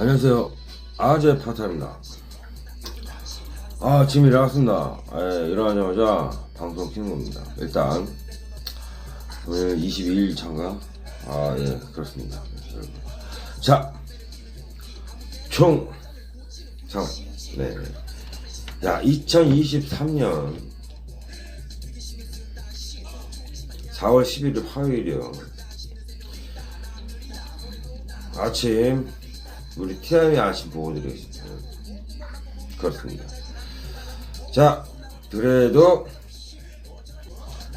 안녕하세요. 아재 파타입니다. 아, 지금 일어났습니다. 예, 일어나자마자 방송 키는 겁니다. 일단, 오늘 22일 차인가? 아, 예, 그렇습니다. 자, 총, 잠깐, 네. 자, 2023년 4월 11일 화요일이요. 아침 우리 티아미 아침 보고 드리겠습니다. 그렇습니다. 자, 그래도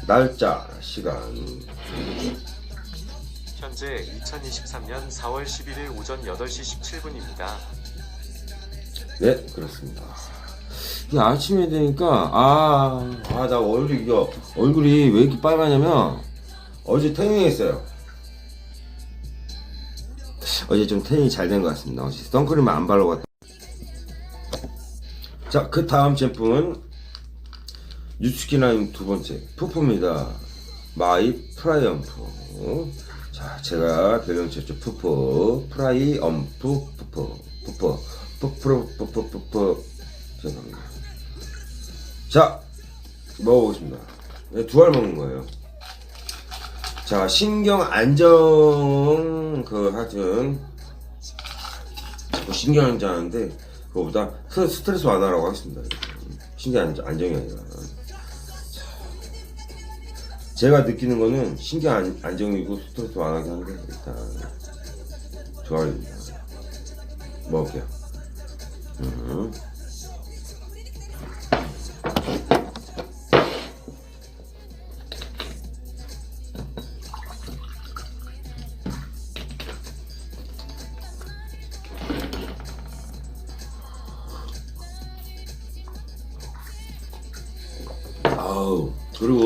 날짜, 시간, 현재 2023년 4월 11일 오전 8시 17분입니다. 네, 그렇습니다. 이 아침에 되니까 아, 아, 나 얼굴이 이거 얼굴이 왜 이렇게 빨갛냐면 어제 태닝했어요. 어제 좀 태닝이 잘 된 것 같습니다. 어제 선크림을 안 왔다. 자, 그 다음 제품은 유스키나임 두 번째 푸푸입니다. 마이 프라이엄프. 자, 제가 별명 지었죠. 푸푸. 프라이엄프 푸푸. 푸푸. 푸푸 푸푸 푸푸. 죄송합니다. 자, 먹어보겠습니다. 네, 두알 먹는 거예요. 자, 신경 안정, 그, 하여튼, 자꾸 신경 안정하는데, 그거보다 스- 스트레스 완화라고 하겠습니다. 안정, 안정이 아니라. 자, 제가 느끼는 거는 안, 안정이고 스트레스 완화긴 한데, 일단, 좋아입니다. 먹을게요. 음. 아우. 그리고